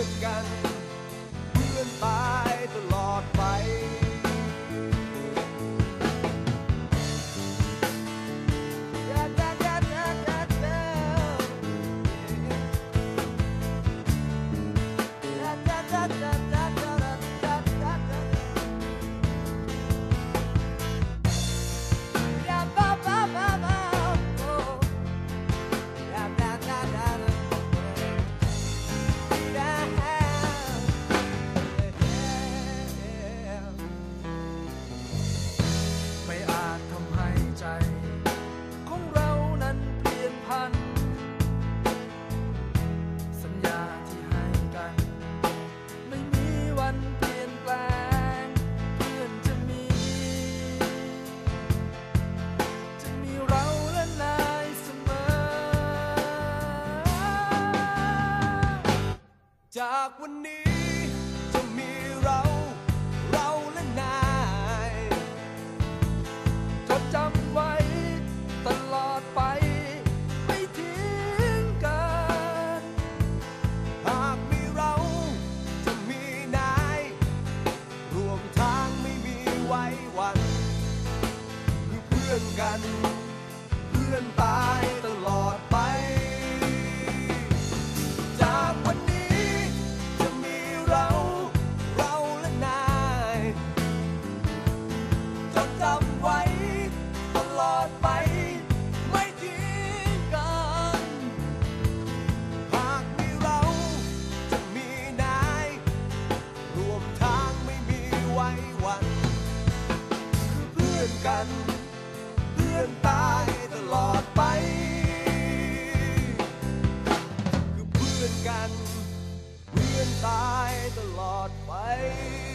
อนกัน เพื่อนตายตลอด จากวันนี้ by the Lord by